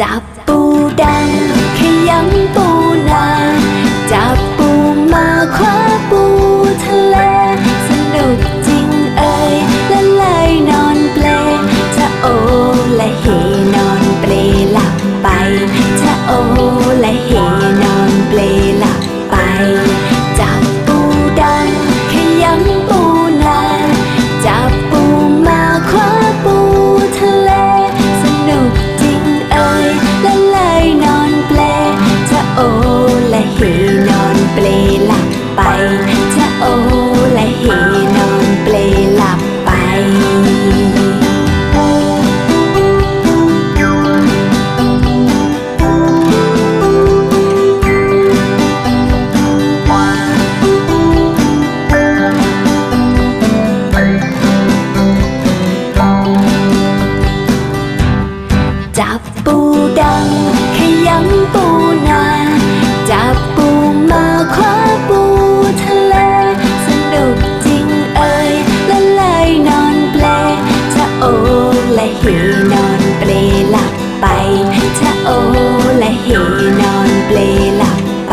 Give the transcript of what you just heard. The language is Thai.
จับปูดังขยำปู ไปชะโอและเฮนอนเปลหลับไปจับปูดังขยำปู โอละเฮนอนเปลหลับไปเธอโอละเฮนอนเปลหลับไป